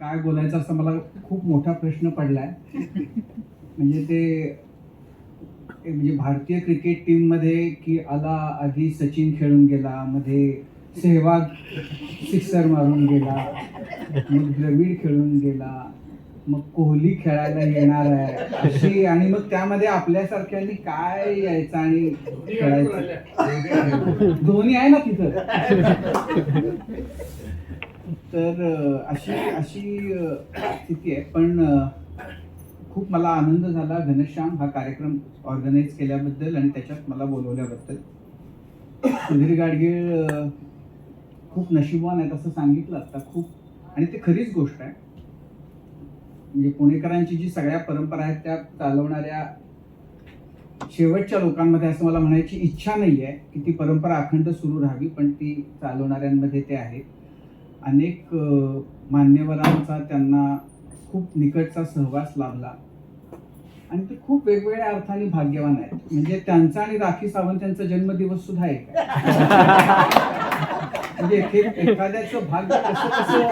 काय बोलायचं असं मला खूप मोठा प्रश्न पडलाय. म्हणजे ते म्हणजे भारतीय क्रिकेट टीममध्ये की आला आधी सचिन खेळून गेला मध्ये सेहवाग सिक्सर मारून गेला मग द्रविड खेळून गेला मग कोहली खेळायला येणार आहे अशी आणि मग त्यामध्ये आपल्यासारख्यांनी काय यायचं आणि खेळायचं? धोनी आहे ना तिथं. तर अशी अशी स्थिती आहे. पण खूप मला आनंद झाला. घनश्याम हा कार्यक्रम ऑर्गनाईज केल्याबद्दल आणि त्याच्यात मला बोलवल्याबद्दल. सुधीर गाडगीळ खूप नशिबवान आहेत असं सांगितलं आता खूप. आणि ते खरीच गोष्ट आहे. म्हणजे पुणेकरांची जी सगळ्या परंपरा आहेत त्या चालवणाऱ्या शेवटच्या लोकांमध्ये असं मला म्हणायची इच्छा नाही आहे की ती परंपरा अखंड सुरू राहावी पण ती चालवणाऱ्यांमध्ये ते आहे. अनेक मान्यवरांचा त्यांना खूप निकटचा सहवास लाभला. आणि ते खूप वेगवेगळ्या अर्थाने भाग्यवान आहेत. म्हणजे त्यांचा आणि राखी सावंत यांचा जन्मदिवस सुद्धा एक आहे. म्हणजे एखे- एखाद्याचं भाग्य कसं.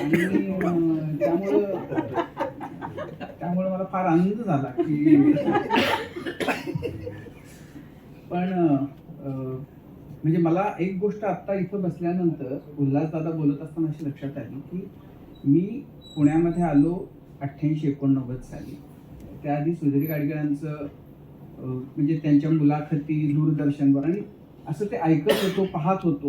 आणि त्यामुळं त्यामुळे मला फार आनंद झाला की पण मला एक गोष्ट आत्ता इथं बसल्यानंतर उल्हासदादा बोलत असताना अशी लक्षात आली की मी पुण्यामध्ये आलो अठ्ठ्याऐंशी एकोणनव्वद साली. त्याआधी सुधीर गाडगिळांचं म्हणजे त्यांच्या मुलाखती दूरदर्शनवर आणि असं ते ऐकत होतो पाहत होतो.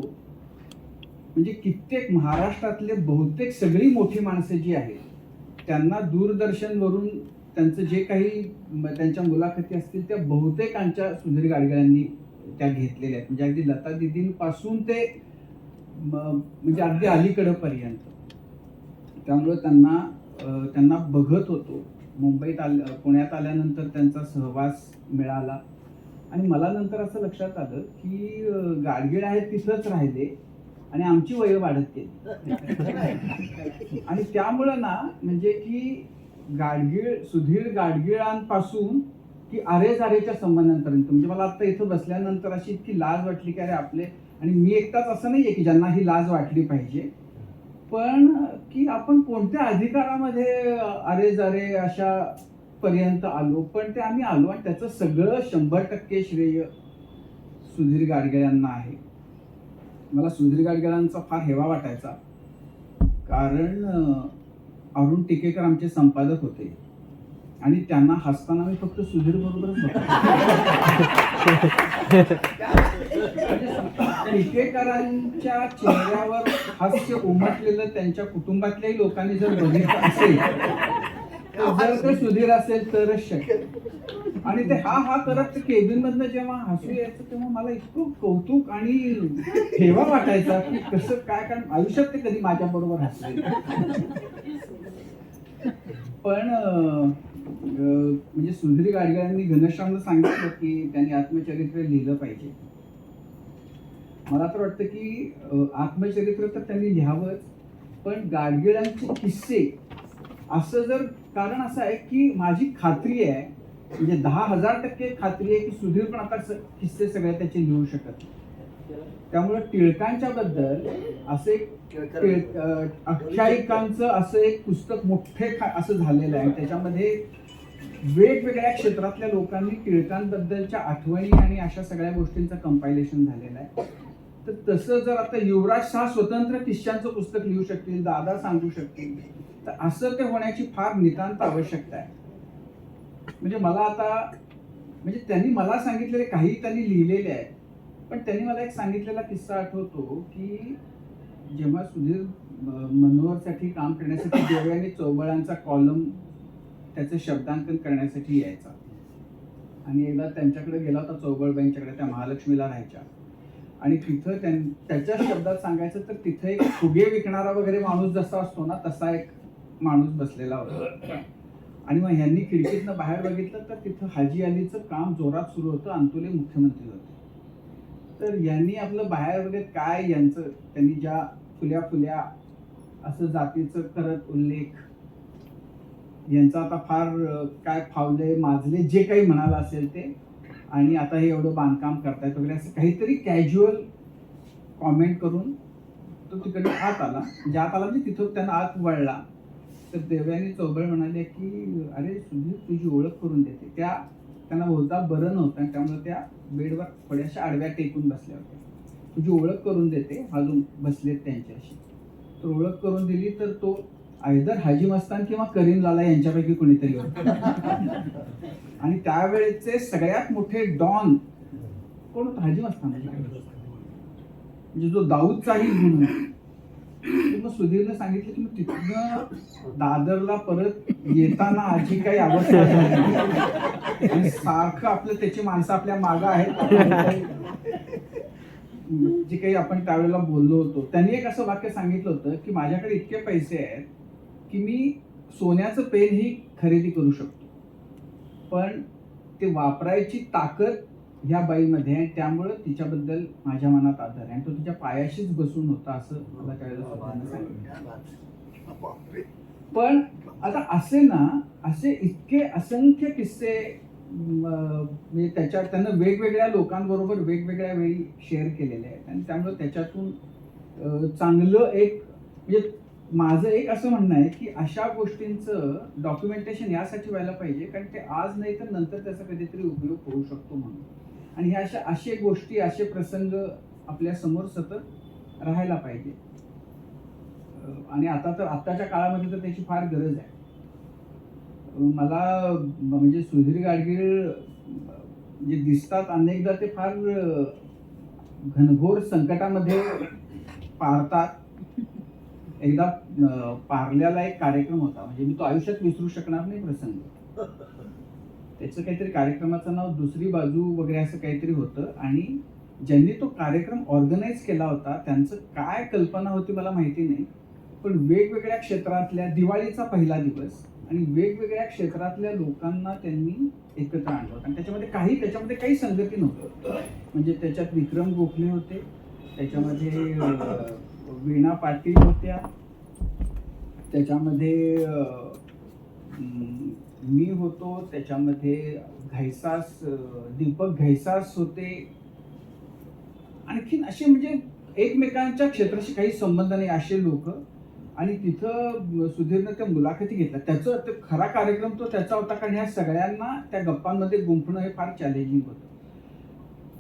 म्हणजे कित्येक महाराष्ट्रातले बहुतेक सगळी मोठी माणसं जी आहेत त्यांना दूरदर्शनवरून त्यांचं जे काही त्यांच्या मुलाखती असतील त्या बहुतेकांच्या सुधीर गाडगिळांनी त्या घेतलेल्या आहेत. म्हणजे अगदी लता दिदींपासून ते म्हणजे अगदी अलीकडं पर्यंत त्यामुळं त्यांना त्यांना बघत होतो. मुंबईत आल पुण्यात आल्यानंतर त्यांचा सहवास मिळाला. आणि मला नंतर असं लक्षात आलं की गाडगीळ आहेत तिथंच राहिले आणि आमची वय वाढत गेली. आणि त्यामुळं ना म्हणजे की गाडगीळ सुधीर गाडगिळांपासून की अरे जारेच्या संबंधांपर्यंत. म्हणजे मला आता इथं बसल्यानंतर अशी इतकी लाज वाटली की अरे आपले आणि मी एकटाच असं नाही आहे की ज्यांना ही लाज वाटली पाहिजे. पण की आपण कोणत्या अधिकारामध्ये अरे जारे अशा पर्यंत आलो पण ते आम्ही आलो आणि त्याचं सगळं शंभर टक्के श्रेय सुधीर गाडगे यांना आहे. मला सुधीर गाडगेरांचा फार हेवा वाटायचा. कारण अरुण टिकेकर आमचे संपादक होते. आणि त्यांना हसताना मी फक्त सुधीर बरोबरच टिकेकरांच्या चेहऱ्यावर हास्य उमटलेलं त्यांच्या कुटुंबातल्याही लोकांनी जर बघितलं असेल जर ते सुधीर असेल तरच शक्य. आणि ते हा हा करत केबिन मधनं जेव्हा हसू यायचं तेव्हा मला इतकं कौतुक आणि ठेवा वाटायचा की कसं काय कारण आयुष्यात ते कधी माझ्या बरोबर हसले. पण म्हणजे सुधीर गाडगिळांनी घनश्यामला सांगितलं की त्यांनी आत्मचरित्र लिहिलं पाहिजे. मला तर वाटतं की आत्मचरित्र तर त्यांनी लिहावंच पण गाडगिळांचे किस्से असं जर कारण असं आहे की माझी खात्री आहे म्हणजे दहा हजार टक्के खात्री आहे की सुधीर पण आता स- किस्से सगळे त्याचे लिहू शकत त्यामुळे टिळकांच्या बद्दल असे आख्यायिकांचं असं एक पुस्तक मोठे असं झालेलं आहे. त्याच्यामध्ये वेगवेगळ्या क्षेत्रातल्या लोकांनी टिळकांबद्दलच्या आठवणी आणि अशा सगळ्या गोष्टींचं कंपायलेशन झालेलं आहे. तर तसं जर आता युवराज शाह स्वतंत्र किस्स्यांचं पुस्तक लिहू शकतील दादा सांगू शकतील तर असं ते होण्याची फार नितांत आवश्यकता आहे. म्हणजे मला आता म्हणजे त्यांनी मला सांगितलेले काही त्यांनी लिहिलेले आहे पण त्यांनी मला एक सांगितलेला किस्सा आठवतो की जेव्हा सुधीर मनोहरसाठी काम करण्यासाठी देवयानी चौबळांचा कॉलम त्याचं शब्दांकन करण्यासाठी यायचा. आणि एकदा त्यांच्याकडे गेला होता चौबळबाईंच्याकडे त्या महालक्ष्मीला राहायच्या. आणि तिथं त्यां त्याच्या शब्दात सांगायचं तर तिथं एक फुगे विकणारा वगैरे माणूस जसा असतो ना तसा एक माणूस बसलेला होता. आणि मग ह्यांनी खिडकीतनं बाहेर बघितलं तर तिथं हाजी अलीचं काम जोरात सुरू होतं अंतुले मुख्यमंत्री होते. तर यांनी आपलं बाहेर वगैरे काय यांचं? त्यांनी ज्या फुल्या फुल्या असं जातीचं करत उल्लेख यांचा आता फार काय फावले माजले जे काही म्हणाला असेल ते. आणि आता हे एवढं बांधकाम करतायत वगैरे असं काहीतरी कॅज्युअल कॉमेंट करून तो तिकडे आत आला. म्हणजे आत आला म्हणजे तिथं त्यांना आत वळला. तर देवयानी चौबळ म्हणाले की अरे सुधीर तुझी ओळख करून देते. त्या त्यांना बोलता बरं नव्हतं आणि त्यामुळे त्या बेडवर थोड्याशा आडव्या टेकून बसल्या होत्या. तुझी ओळख करून देते अजून बसलेत त्यांच्याशी. तर ओळख करून दिली तर तो आयदर हाजी मस्तान किंवा करीम लाला यांच्यापैकी कोणीतरी आणि त्यावेळेचे सगळ्यात मोठे डॉन कोण होता? हाजी मस्तान. म्हणजे जो दाऊदचाही गुण मग सुधीरने सांगितलं की मग तिथनं दादरला परत येताना आजी काही अवस्था झाली आणि सारखं आपलं त्याची माणसं आपल्या मागं आहेत. जे काही आपण त्यावेळेला बोललो होतो. त्यांनी एक असं वाक्य सांगितलं होतं की माझ्याकडे इतके पैसे आहेत की मी सोन्याचं पेन ही खरेदी करू शकतो. पण ते वापरायची ताकद ह्या बाईमध्ये आहे. त्यामुळं तिच्याबद्दल माझ्या मनात आदर आहे. आणि तो तिच्या पायाशीच बसून होता असं मला त्यावेळेला स्वतःनं सांगितलं. पण आता असे ना असे इतके असंख्य किस्से म्हणजे त्याच्या त्यानं वेगवेगळ्या लोकांबरोबर वेगवेगळ्या वेळी शेअर केलेले आहेत. आणि त्यामुळे त्याच्यातून चांगलं एक म्हणजे माझं एक असं म्हणणं आहे की अशा गोष्टींचं डॉक्युमेंटेशन यासाठी व्हायला पाहिजे. कारण ते आज नाही तर नंतर त्याचा कधीतरी उपयोग होऊ शकतो म्हणून. आणि ह्या अशा असे गोष्टी असे प्रसंग आपल्यासमोर सतत राहायला पाहिजे. आणि आता तर आत्ताच्या काळामध्ये तर त्याची फार गरज आहे. मला म्हणजे सुधीर गाडगीळ जे दिसतात अनेकदा ते फार घनघोर संकटामध्ये पारतात. एकदा पारल्याला एक कार्यक्रम होता. म्हणजे मी तो आयुष्यात विसरू शकणार नाही प्रसंग. त्याचं काहीतरी कार्यक्रमाचं नाव दुसरी बाजू वगैरे असं काहीतरी होतं. आणि ज्यांनी तो कार्यक्रम ऑर्गनाईज केला होता त्यांचं काय कल्पना होती मला माहिती नाही. पण वेगवेगळ्या क्षेत्रातल्या दिवाळीचा पहिला दिवस आणि वेगवेगळ्या क्षेत्रातल्या लोकांना त्यांनी एकत्र आणलं होतं. आणि त्याच्यामध्ये काही त्याच्यामध्ये काही संगती नव्हतं म्हणजे त्याच्यात विक्रम गोखले होते त्याच्यामध्ये वीणा पाटील होत्या त्याच्यामध्ये मी होतो त्याच्यामध्ये घैसास दीपक घैसास होते. आणखीन असे म्हणजे एकमेकांच्या क्षेत्राशी काही संबंध नाही असे लोक. आणि तिथं सुधीरनं त्या मुलाखती घेतल्या. त्याचं ते खरा कार्यक्रम तो त्याचा होता कारण ह्या सगळ्यांना त्या गप्पांमध्ये गुंफणं हे फार चॅलेंजिंग होतं.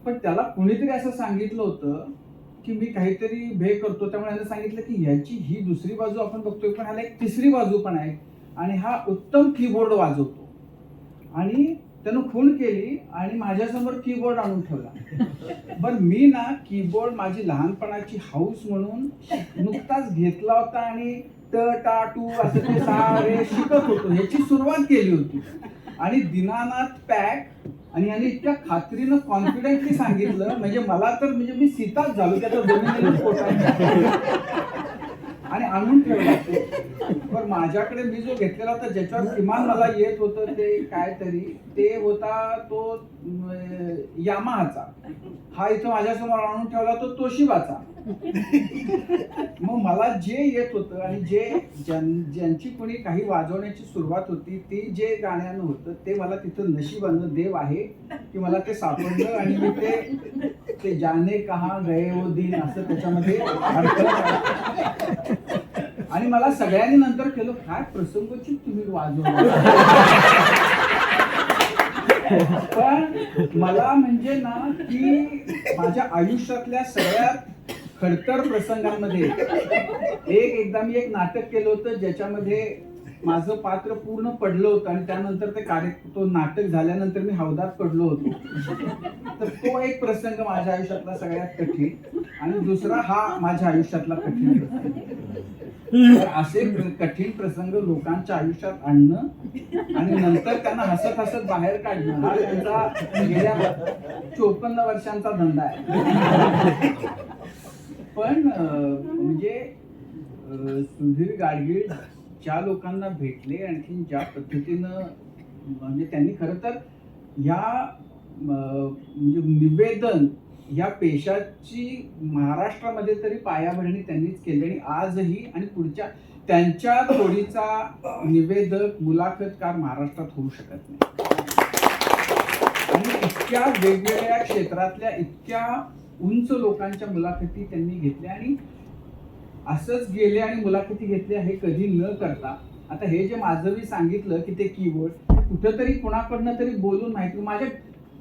पण त्याला कुणीतरी असं सांगितलं होतं की मी काहीतरी भे करतो. त्यामुळे ह्यानं सांगितलं की ह्याची ही दुसरी बाजू आपण बघतोय पण ह्याला एक तिसरी बाजू पण आहे. आणि हा उत्तम कीबोर्ड वाजवतो. आणि त्यानं खूण केली आणि माझ्यासमोर कीबोर्ड आणून ठेवला. बर मी ना कीबोर्ड माझी लहानपणाची हाऊस म्हणून नुकताच घेतला होता आणि ट टा टू असं ते सारे शिकत होतो. ह्याची सुरुवात केली होती. आणि दिनानाथ पॅक आणि याने इतक्या खात्रीनं कॉन्फिडेंटली सांगितलं. म्हणजे मला तर म्हणजे मी सीताच झालो त्याचा पोटायचा आणि आणून ठेवला पण माझ्याकडे मी जो घेतलेला होता ज्याच्यावर किमान मला येत होतं ते काय तरी ते होता तो यामाहाचा. हा इथं माझ्यासमोर आणून ठेवला तो तोशिबाचा. मग मला जे येत होतं आणि जे ज्यां- ज्यांची कोणी काही वाजवण्याची सुरुवात होती ते जे गाण्यानं होतं ते मला तिथं नशिबानं देव आहे की मला ते सापडलं आणि मी ते ते जाने कहा गए वो दिन असं त्याच्यामध्ये आणि मला सगळ्यांनी नंतर केलं काय प्रसंगोचित तुम्ही वाजवलं? पण मला म्हणजे ना की माझ्या आयुष्यातल्या सगळ्यात खडतर प्रसंगांमध्ये एक एकदा मी एक नाटक केलं होतं ज्याच्यामध्ये माझं पात्र पूर्ण पडलं होतं आणि त्यानंतर ते कार्य तो नाटक झाल्यानंतर मी हौदात पडलो होतो. तर तो एक प्रसंग माझ्या आयुष्यातला सगळ्यात कठीण आणि दुसरा हा माझ्या आयुष्यातला कठीण प्रसंग. असे कठीण प्रसंग लोकांच्या आयुष्यात आणणं आणि नंतर त्यांना हसत हसत बाहेर काढणं हा त्यांचा गेल्या चोपन्न वर्षांचा धंदा आहे. पण म्हणजे सुधीर गाडगीळ ज्या लोकांना भेटले आणखी ज्या पद्धतीनं म्हणजे त्यांनी खरं तर या म्हणजे निवेदन या पेशाची महाराष्ट्रामध्ये तरी पायाभरणी त्यांनीच केली आणि आजही आणि पुढच्या त्यांच्या थोडीचा निवेदक मुलाखतकार महाराष्ट्रात होऊ शकत नाही. आणि इतक्या वेगवेगळ्या क्षेत्रातल्या इतक्या उंच लोकांच्या मुलाखती त्यांनी घेतल्या आणि असंच गेले आणि मुलाखती घेतल्या हे कधी न करता. आता हे जे माझं मी सांगितलं की ते कीबोर्ड कुठंतरी कुणाकडनं तरी बोलून माहिती माझ्या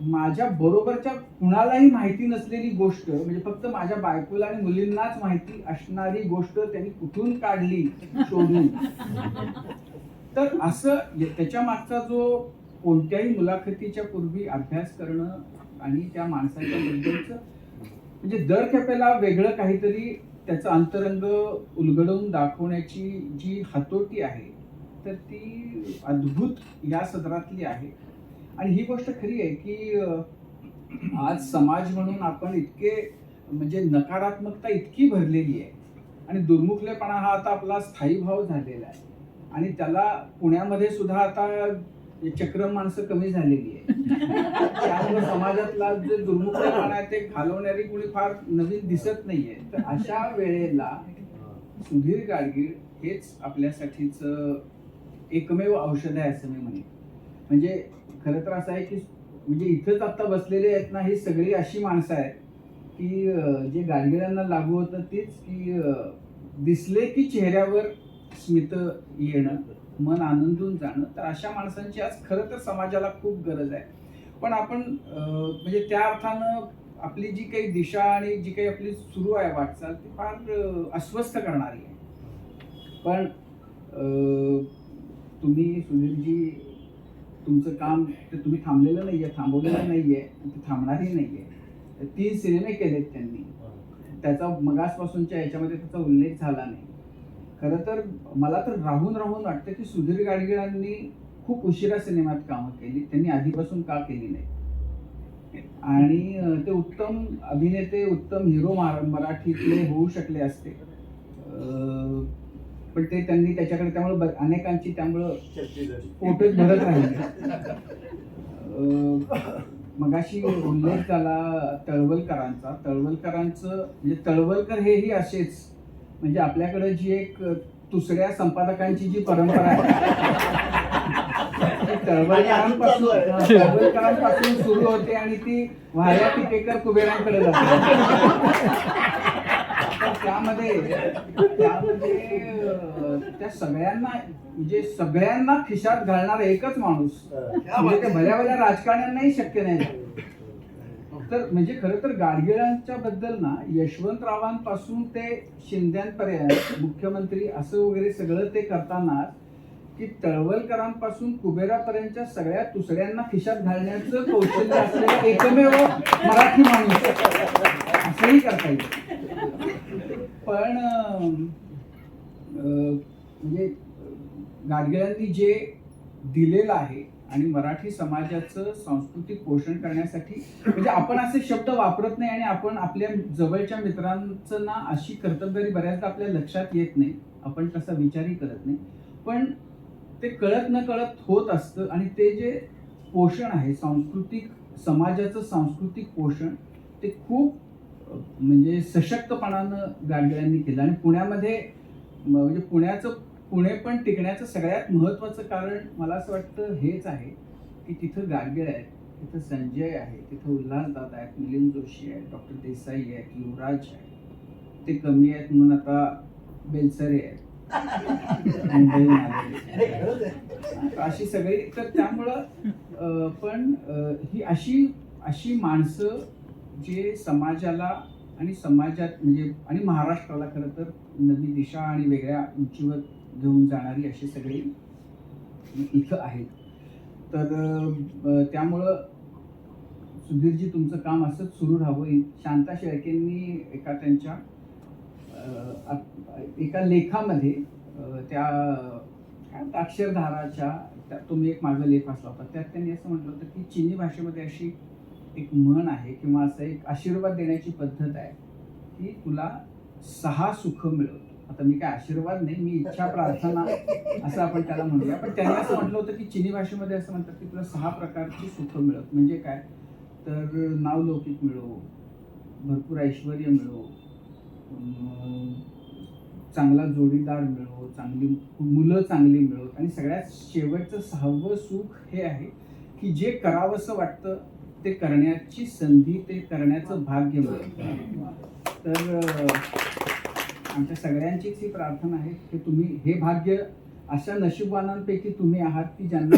माझ्या बरोबरच्या कुणालाही माहिती नसलेली गोष्ट म्हणजे फक्त माझ्या बायकोला आणि मुलींनाच माहिती असणारी गोष्ट त्यांनी कुठून काढली शोधून? तर असं त्याच्या मागचा जो कोणत्याही मुलाखतीच्या पूर्वी अभ्यास करणं आणि त्या माणसाच्या बद्दलचं म्हणजे दर खेपेला वेगळं काहीतरी त्याचं अंतरंग उलगडवून दाखवण्याची जी हातोटी आहे तर ती अद्भुत या सदरातली आहे. आणि ही गोष्ट खरी आहे की आज समाज म्हणून आपण इतके म्हणजे नकारात्मकता इतकी भरलेली आहे. आणि दुर्मुखलेपणा हा आता आपला स्थायी भाव झालेला आहे. आणि त्याला पुण्यामध्ये सुद्धा आता चक्र माणसं कमी झालेली आहे त्यामुळे समाजातला जे दुर्मुखपणा आहे ते घालवणारी कुणी फार नवीन दिसत नाहीये. तर अशा वेळेला सुधीर गाडगीळ हेच आपल्यासाठीच एकमेव औषध आहे असं मी म्हणेन. म्हणजे खरं तर असं आहे की म्हणजे इथंच आता बसलेले आहेत ना ही सगळी अशी माणसं आहेत की जे गाडगिळांना लागू होतं तेच की दिसले की चेहऱ्यावर स्मित येणं. मन आनंदून जाणं तर अशा माणसांची आज खरं तर समाजाला खूप गरज आहे. पण आपण म्हणजे त्या अर्थानं आपली जी काही दिशा आणि जी काही आपली सुरू आहे वाटचाल ती फार अस्वस्थ करणारी आहे. पण तुम्ही सुधीरजी तुमचं काम ते तुम्ही थांबलेलं नाहीये थांबवलेलं नाहीये आणि ते थांबणारही नाहीये. तीन सिनेमे केलेत त्यांनी. त्याचा मगासपासूनच्या याच्यामध्ये त्याचा उल्लेख झाला नाही. खरं तर मला तर राहून राहून वाटतं की सुधीर गाडगिळांनी खूप उशिरा सिनेमात कामं केली. त्यांनी आधीपासून का केली नाही? आणि ते उत्तम अभिनेते उत्तम हिरो मराठीतले होऊ शकले असते. पण ते त्यांनी त्याच्याकडे त्यामुळे अनेकांची त्यामुळं पोटच भरत राहिले. मगाशी उल्लेख झाला तळवलकरांचा. तळवलकरांचं म्हणजे तळवलकर हेही असेच. म्हणजे आपल्याकडे जी एक दुसऱ्या संपादकांची जी परंपरा आहे तळवलकरांपासून सुरू होते आणि ती वाऱ्या टिकेकर कुबेरांकडे जाते. त्यामध्ये त्यामध्ये त्या सगळ्यांना म्हणजे सगळ्यांना खिशात घालणारा एकच माणूस. म्हणजे भल्या भल्या राजकारण्यांनाही शक्य नाही. तर म्हणजे खरं तर गाडगिळांच्या बद्दल ना यशवंतरावांपासून ते शिंद्यांपर्यंत मुख्यमंत्री असं वगैरे सगळं ते करताना की तळवलकरांपासून कुबेरापर्यंतच्या सगळ्या दुसऱ्यांना खिशात घालण्याचं कौशल्य असलेलं एकमेव मराठी माणूस. असंही करता येईल. पण म्हणजे गाडगिळांनी जे दिलेलं आहे आणि मराठी समाजाचं सांस्कृतिक पोषण करण्यासाठी म्हणजे आपण असे शब्द वापरत नाही आणि आपण आपल्या जवळच्या मित्रांचं ना अशी कर्तबगारी बऱ्याचदा आपल्या लक्षात येत नाही. आपण तसा विचारही करत नाही. पण ते कळत न कळत होत असतं आणि ते जे पोषण आहे सांस्कृतिक समाजाचं सांस्कृतिक पोषण ते खूप म्हणजे सशक्तपणानं गाडगिळांनी केलं. आणि पुण्यामध्ये म्हणजे पुण्याचं पुणे पण टिकण्याचं सगळ्यात महत्त्वाचं कारण मला असं वाटतं हेच आहे की तिथं गाडगीळ आहेत तिथं संजय आहे तिथं उल्हासदादा आहेत मिलिंद जोशी आहेत डॉक्टर देसाई आहेत युवराज आहेत ते कमी आहेत म्हणून आता बेलसरे आहेत. अशी सगळी तर त्यामुळं पण ही अशी अशी माणसं जे समाजाला आणि समाजात म्हणजे आणि महाराष्ट्राला खरं तर नवी दिशा आणि वेगळ्या उंचीवर घेऊन जाणारी अशी सगळी इथं आहेत. तर त्यामुळं सुधीरजी तुमचं काम असंच सुरू राहावं. शांता शेळकेंनी एका त्यांच्या एका लेखामध्ये त्या अक्षरधाराच्या तुम्ही एक माझा लेख वाचला होता. त्यात त्यांनी असं म्हटलं होतं की चिनी भाषेमध्ये अशी एक म्हण आहे किंवा असं एक आशीर्वाद देण्याची पद्धत आहे की तुला सहा सुख मिळवतो. आता मी काय आशीर्वाद नाही मी इच्छा प्रार्थना असं आपण त्याला म्हणूया. पण त्यांनी असं म्हटलं होतं की चिनी भाषेमध्ये असं म्हणतात की तुला सहा प्रकारची सुख मिळत. म्हणजे काय? तर नावलौकिक मिळो भरपूर ऐश्वर मिळो चांगला जोडीदार मिळो चांगली मुलं चांगली मिळो. आणि सगळ्यात शेवटचं सहावं सुख हे आहे की जे करावंसं वाटतं ते करण्याची संधी ते करण्याचं भाग्य मिळतं. तर आमच्या सगळ्यांचीच ही प्रार्थना आहे की तुम्ही हे भाग्य अशा नशिबवानांपैकी तुम्ही आहात की ज्यांना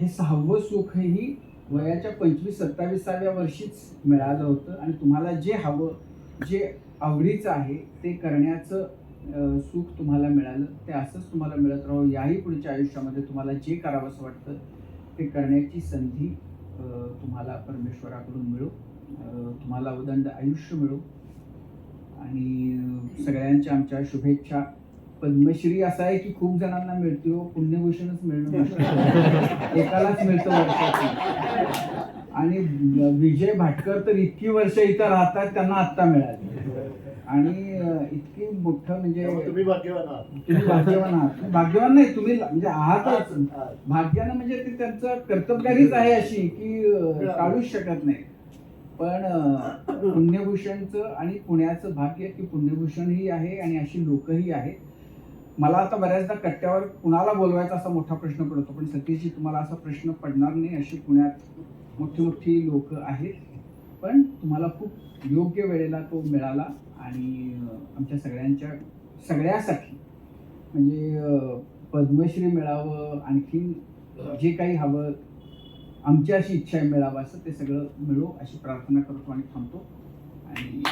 हे सहावं सुख ही वयाच्या पंचवीस सत्तावीसाव्या वर्षीच मिळालं होतं. आणि तुम्हाला जे हवं जे आवडीचं आहे ते करण्याचं सुख तुम्हाला मिळालं. ते असंच तुम्हाला मिळत राहो. याही पुढच्या आयुष्यामध्ये तुम्हाला जे करावंसं वाटतं ते करण्याची संधी तुम्हाला परमेश्वराकडून मिळो. तुम्हाला उदंड आयुष्य मिळो. आणि सगळ्यांच्या आमच्या शुभेच्छा. पद्मश्री असा आहे की खूप जणांना मिळते हो पुण्यभूषणच मिळणं. एकालाच मिळतं वर्षातून. आणि विजय भाटकर तर इतकी वर्ष इथं राहतात त्यांना आत्ता मिळाली. आणि इतकी मोठं म्हणजे तुम्ही भाग्यवान आहात. तुम्ही भाग्यवान नाही तुम्ही म्हणजे आहातच. आहात. भाग्यानं म्हणजे ते त्यांचं कर्तबगारीच आहे अशी की टाळूच शकत नाही. पण पुण्यभूषणचं आणि पुण्याचं भाग्य की पुण्यभूषणही आहे आणि अशी लोकही आहेत. मला आता बऱ्याचदा कट्ट्यावर कुणाला बोलवायचा असा मोठा प्रश्न पडतो पण सतीशजी तुम्हाला असा प्रश्न पडणार नाही अशी पुण्यात मोठी मोठी लोक आहेत. पण तुम्हाला खूप योग्य वेळेला तो मिळाला आणि आमच्या सगळ्यांच्या सगळ्यासाठी. म्हणजे पद्मश्री मिळावं आणखीन जे काही हवं आमची अशी इच्छा आहे मिळावं असं ते सगळं मिळू अशी प्रार्थना करतो आणि थांबतो. आणि